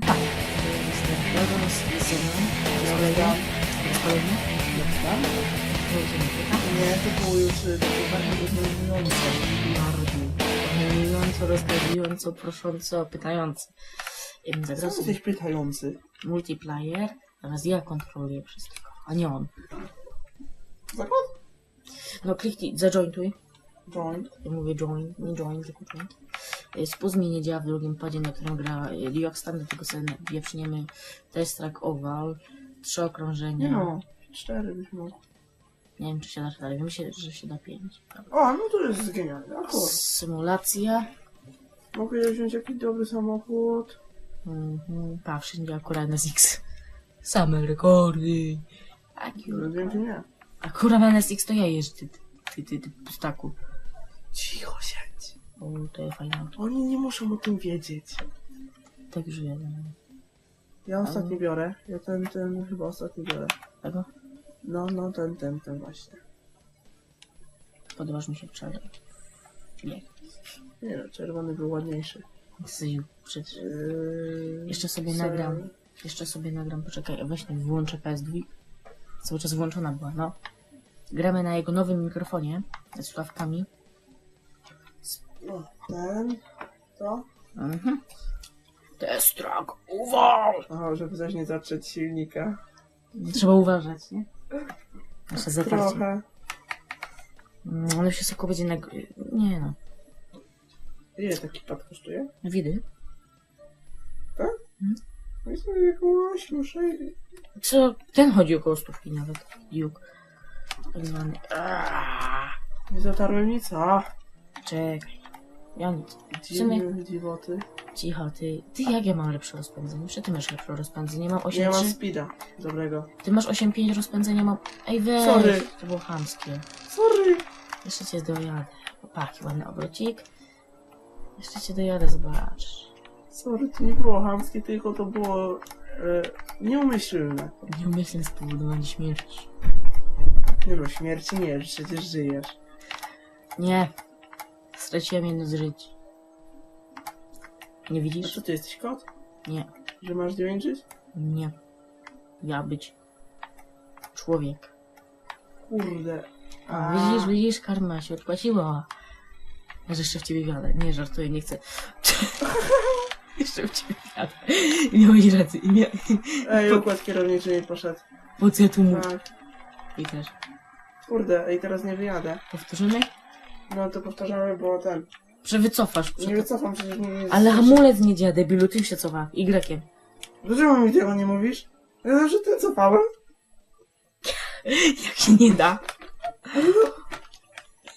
Tak. Z. Dobra. Wrócimy tutaj. Nie, to było już y, takie bardzo. Bardzo. Analizująco, rozkazująco, prosząco, pytająco. Ym, Co Zaraz jesteś pytający? multiplayer, teraz ja kontroluję wszystko, a nie on. Zakład? No kliknij, zajointuj. Joint. Ja mówię join, nie join, tylko join. Mi nie działa w drugim padzie, na którym gra Liok Stan, dlatego sobie wieprzniemy test track oval, trzy okrążenia. No. Cztery byś mógł. Nie wiem, czy się da dalej. Wiem, się, że się da pięć. O, no to jest genialne. Akurat. Symulacja. Mogę wziąć jakiś dobry samochód. Mhm. Pa, wszędzie akurat na X. Same rekordy. No zdjęcie nie. Akurat na SX to ja jeżdżę, ty, ty, ty, ty pustaku. Cicho siedź. O, to jest fajne auto. Oni nie muszą o tym wiedzieć. Tak żyję. no. Ja ostatni biorę. Ja ten, ten chyba ostatni biorę. Tego? No, no, ten, ten, ten właśnie. Podobasz mi się wczoraj. Nie. Nie no, czerwony był ładniejszy. Jesteś przed... Yy, Jeszcze sobie nagram. Jeszcze sobie nagram, poczekaj, właśnie włączę PS2. Cały czas włączona była, no. Gramy na jego nowym mikrofonie, ze słuchawkami. No, ten. To. Mhm. Test track, uwal! Aha, żeby zaś nie zatrzeć silnika. Trzeba uważać, nie? Zatarcie. Trochę. Mm, Ale się tylko będzie nag... Nie no. Ile taki pad kosztuje? Widy? Myślę, że około 8, 6. Co? Ten chodzi około stówki nawet. Duke. Tak zwany. Aaaa. Nie zatarłem nic, a. Czekaj. Ja nic. W sumie Dziwne dziwoty. cicho, ty. Ty jak ja mam lepsze rozpędzenie? Jeszcze ty masz lepsze rozpędzenie. Mam Ja mam 8,3. speeda. Dobrego. Ty masz 8,5 rozpędzenia, mam... Ej weź! Sorry. To było chamskie. Sorry. Jeszcze cię dojadę. Opaki, ładny obrocik. Jeszcze cię dojadę, zobacz. Sorry, to nie było chamskie, tylko to było e, nieumyślne. Nieumyślne spowodowanie śmierci. Nie no, śmierci nie, przecież żyjesz. Nie. Straciłem jedno z żyć. Nie A widzisz? co ty jesteś kot? Nie. Że masz dziewięć żyć? Nie. Ja być. Człowiek. Kurde. A, widzisz, widzisz, karma się odpłaciła. Ja jeszcze w ciebie wiadę. Nie, żartuję, nie chcę. jeszcze w ciebie wiadę. Miałeś rację. Mia... Ej, układ kierowniczy mi poszedł. Po co ja tu mówię? Tak. I też. Kurde, ej, teraz nie wyjadę. Powtórzymy? No to powtarzamy, bo ten. Przewycofasz. Nie Prze... wycofam przecież nie Ale hamulec nie działa, debilu, tym się cofa. Y. Dlaczego mi tego nie mówisz? Ja zawsze ten cofałem. Jak się nie da.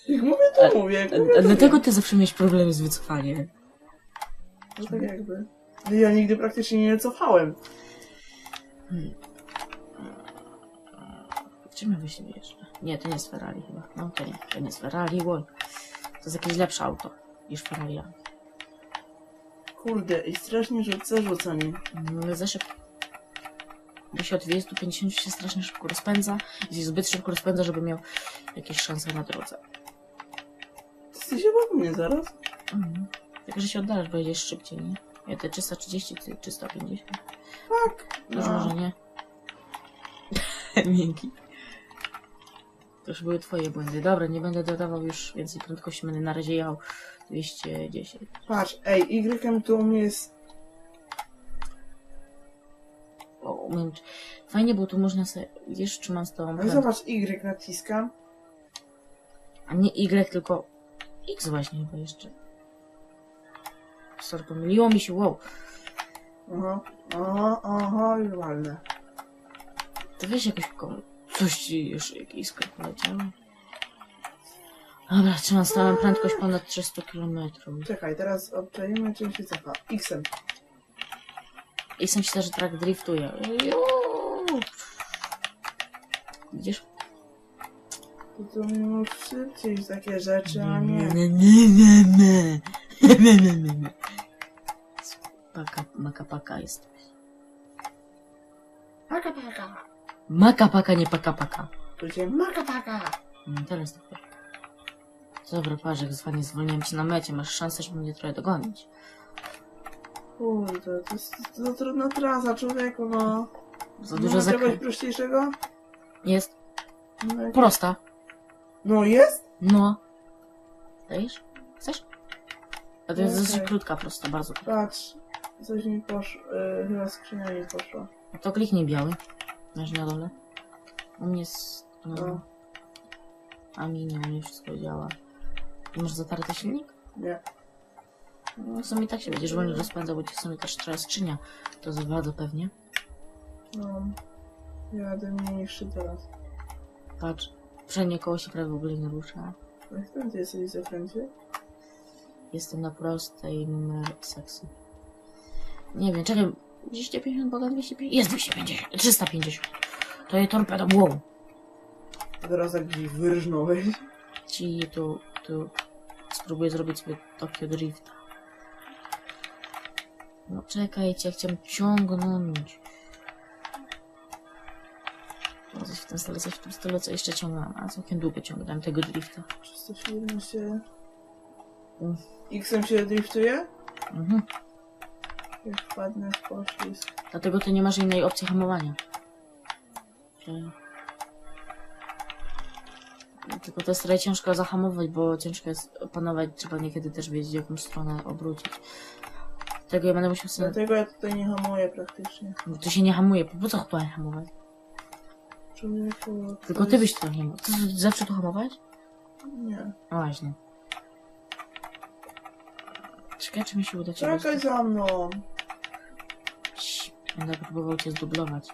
Jak mówię, to mówię. Jak mówię, to dlatego ty zawsze miałeś problemy z wycofaniem. No tak jakby. Ja nigdy praktycznie nie cofałem. Czym ja wyślę jeszcze? Nie, to nie jest Ferrari chyba. No to nie, to nie jest Ferrari, oj. To jest jakieś lepsze auto niż Ferrari. Kurde, i strasznie rzuca rzucaniem. No, za szybko. Bo się od 250 się strasznie szybko rozpędza. I się zbyt szybko rozpędza, żeby miał jakieś szanse na drodze. Ty jesteś obok mnie zaraz? Mhm. Tylko, że się oddalasz, bo jedziesz szybciej, nie? Ja te 330, ty 350. Tak. Już No. może nie. Miękki. To już były twoje błędy. Dobra, nie będę dodawał już więcej prędkości. Będę na razie jechał 210. Patrz, ej, Y tu u mnie jest... O, umiem... Fajnie, bo tu można sobie... Wiesz, czy mam z tobą prędkość. zobacz, Y naciskam. A nie Y, tylko X właśnie chyba jeszcze. Sorry, pomyliło mi się, wow. Aha, aha, aha, i walne. To weź jakoś kom... Coś ci już jakiś poleciało. Dobra, trzymam stałą prędkość ponad 300 km. Czekaj, teraz obczajmy, czym się cofa. Xem. I sam się że track driftuje. Juuu. Widzisz? To tu mimo szybciej takie rzeczy, a nie. nie, nie, nie, nie. Nie, nie, nie, nie. Paka, maka, paka jest. Paka, paka. Maka, paka, nie paka, paka. Będzie maka, paka. No teraz to chodzi. Dobra, patrz, jak zwalnie zwolniłem cię na mecie, masz szansę, żeby mnie trochę dogonić. Kurde, to jest to trudna trasa, człowieku, no. Za Nie dużo ma czegoś prościejszego? Jest No, jak... prosta. no jest? No. Dajesz? Chcesz? A to jest Okej. dosyć krótka, prosta, bardzo krótka. Patrz, coś mi poszło, yy, chyba skrzynia mi poszła. No to kliknij biały. Masz na dole. U mnie jest... No. A mi nie, u mnie wszystko działa. I masz zatarty silnik? Nie. No w sumie tak się będziesz wolniej rozpędzał, bo ci w sumie też trochę skrzynia to zawadza pewnie. No. Jadę mniejszy teraz. Patrz, przednie koło się prawie w ogóle nie rusza. Jak ten ty jesteś w zakręcie? Jestem na prostej numer seksy. Nie wiem, czekaj, 250 boga 250? Jest 250, 350. To jest torpedo, wow. Teraz jak gdzieś wyrżnąłeś. Ci tu, tu spróbuję zrobić sobie Tokyo Drift. No czekajcie, chciałem ciągnąć. No, coś w tym stylu, coś w tym stylu, co jeszcze ciągnąłem, a całkiem długo ciągnąłem tego drifta. 317. Mm. X-em się driftuje? Mhm. Wpadnę w poślizg. Dlatego ty nie masz innej opcji hamowania. Że- Tylko to jest trochę ciężko zahamować, bo ciężko jest opanować, trzeba niekiedy też wiedzieć, w jaką stronę obrócić. Tego ja będę musiał sobie... Dlatego ja tutaj nie hamuję praktycznie. Bo to się nie hamuje, po po co tutaj hamować? Człowieku. to Tylko ty jest- byś tu hamował. Ty zawsze tu hamować? Nie. No właśnie. Czekaj, czy mi się uda cię Czekaj za mną. Będę próbował cię zdublować.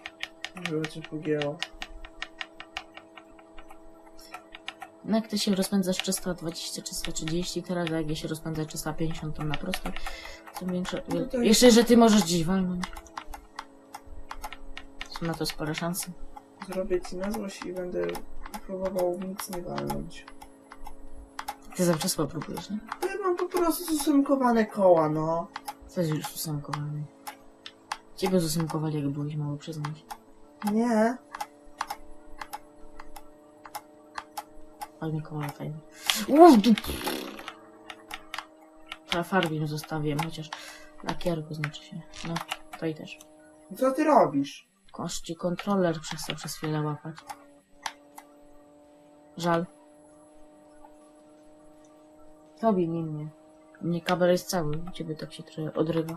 Żeby cię pogięło. No jak ty się rozpędzasz 320, 330, teraz jak ja się rozpędzę 350, to na prosto. Tym większe... No to Jeszcze, że ty możesz gdzieś walnąć. Są na to spore szanse. Zrobię ci na złość i będę próbował nic nie walnąć. Ty zawsze słabo próbujesz, nie? Ja mam po prostu zusunkowane koła, no. Co jest już usunkowany? Ciebie zusunkowali, jak byłeś mały, przyznam się. Nie. Uff, du- Trzeba farbi nie zostawiłem, chociaż lakierku znaczy się. No, to i też. Co ty robisz? Kości kontroler przestał przez chwilę łapać. Żal. Tobie, nie mnie. Mnie kabel jest cały, ciebie tak się trochę odrywa.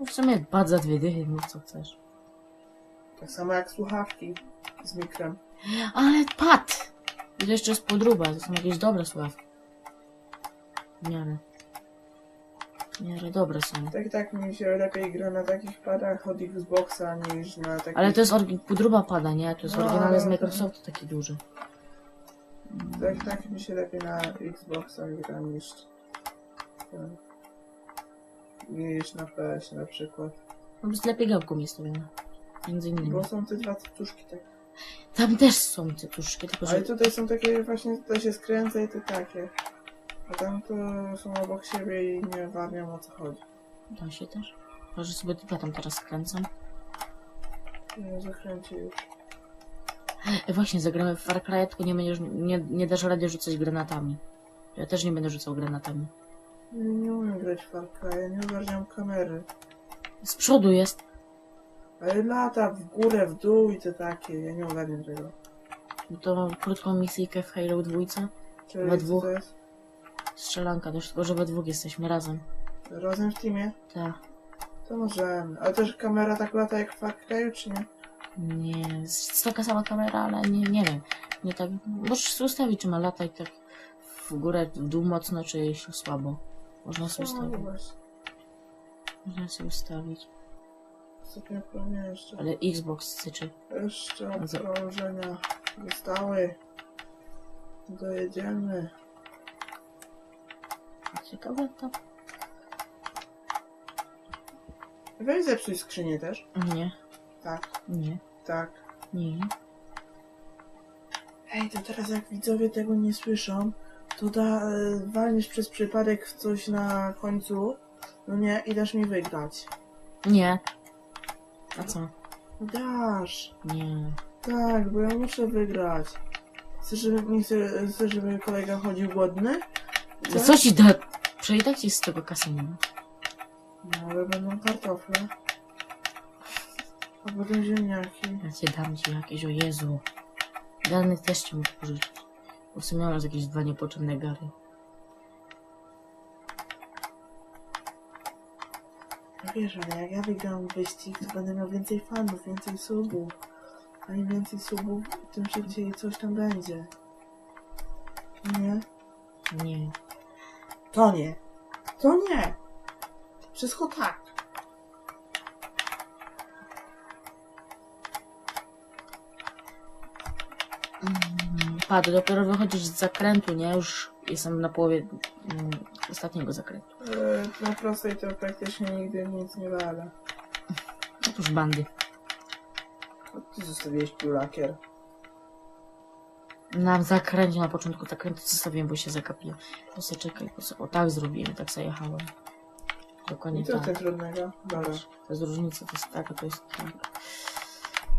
No w sumie bad za dwie dychy, mów co chcesz. Tak samo jak słuchawki z mikrem. Ale pad! I to jeszcze jest podruba, to są jakieś dobre słuchawki. W miarę. W miarę dobre są. Tak, tak mi się lepiej gra na takich padach od Xboxa niż na takich... Ale to jest orgi- podruba pada, nie? To jest No, oryginalny z ale- Microsoftu taki duży. Tak, tak mi się lepiej na Xboxa gra niż... ten, Niż na PS na przykład. Po prostu lepiej gałką jest stawione. Między innymi. Bo są te dwa cytuszki tak. Tam też są cytuszki, tylko że... Ale tutaj są takie właśnie, to się skręca i to takie. A tam to są obok siebie i nie ogarniam o co chodzi. Da się też. Może sobie tylko tam teraz skręcam. Nie zakręci już. E, właśnie, zagramy w Far Cry, tylko nie, będziesz, nie, nie dasz rady rzucać granatami. Ja też nie będę rzucał granatami. Nie, umiem grać w Far ja nie ogarniam kamery. Z przodu jest. Ale lata w górę, w dół i te takie, ja nie ogarniam tego. To mam krótką misyjkę w Halo 2. Czyli We co dwóch. to jest? Strzelanka też, tylko że we dwóch jesteśmy razem. Razem w teamie? Tak. To możemy. Ale też kamera tak lata jak w Far czy nie? Nie, jest taka sama kamera, ale nie, nie wiem. Nie tak. Możesz ustawić, czy ma latać tak w górę, w dół mocno, czy słabo. Można sobie ustawić. Można sobie ustawić. Ostatnio pewnie jeszcze. Ale Xbox syczy. Jeszcze Za- okrążenia zostały. Dojedziemy. Ciekawe to. Weź zepsuj skrzynię też. Nie, Tak, nie, tak. nie. Ej, to teraz jak widzowie tego nie słyszą, to da, e, walniesz przez przypadek w coś na końcu, no nie, i dasz mi wygrać. Nie. A co? Dasz. Nie. Tak, bo ja muszę wygrać. Chcesz, żeby, nie chcę, chcesz, żeby kolega chodził głodny? To co ci da? Tak ci z tego kasy nie ma. No ale będą kartofle. A potem ziemniaki. Ja cię dam ci jakieś, o Jezu. Danych też ci mógł pożyczyć. Bo w sumie masz jakieś dwa niepotrzebne gary. No wiesz, ale jak ja wygram wyścig, to będę miał więcej fanów, więcej subów. A im więcej subów, tym szybciej coś tam będzie. Nie? Nie. To nie. To nie. Wszystko tak. Patrz, dopiero wychodzisz z zakrętu, nie? Już jestem na połowie mm, ostatniego zakrętu. Yy, na prostej to praktycznie nigdy nic nie wale. Otóż bandy. A Ty zostawiłeś tu lakier. Na zakręcie, na początku zakrętu zostawiłem, bo się zakapiłem. Po sobie czekaj, po sobie, o tak zrobiłem, tak sobie jechałem. Dokładnie I w tak. trudnego? Dobra. To jest różnica, to jest taka, to jest tak.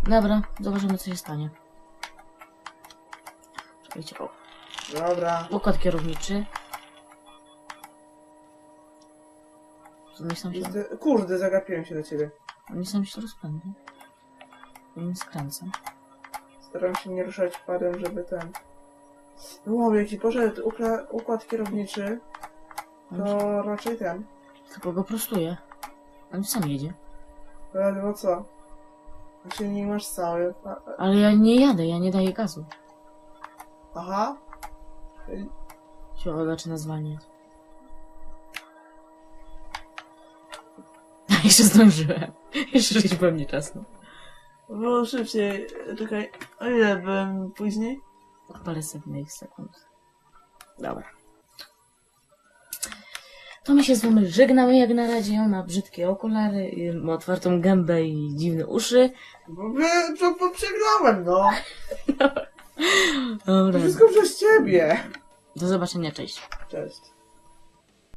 Dobra, zobaczymy co się stanie. O. Dobra. Układ kierowniczy. Oni się, Kurde, zagapiłem się do ciebie. oni sam się rozpędzą. Ja nie skręcam. Staram się nie ruszać padem, żeby ten... No mówię ci, poszedł ukla- układ kierowniczy, to raczej ten. Tylko go prostuje. On sam jedzie. Ledwo co? A silnik masz cały. Ale ja nie jadę, ja nie daję gazu. Aha. Się zaczyna zwalniać. Jeszcze zdążyłem. Jeszcze się pewnie czasu. Było szybciej. Czekaj, o ile byłem później? Parę setnych sekund. Dobra. To my się z wami żegnamy jak na razie. Ma brzydkie okulary, y, ma otwartą gębę i dziwne uszy. Bo, by- to, bo przegrałem, no. Dobra. Wszystko przez ciebie. Do zobaczenia, cześć. Cześć.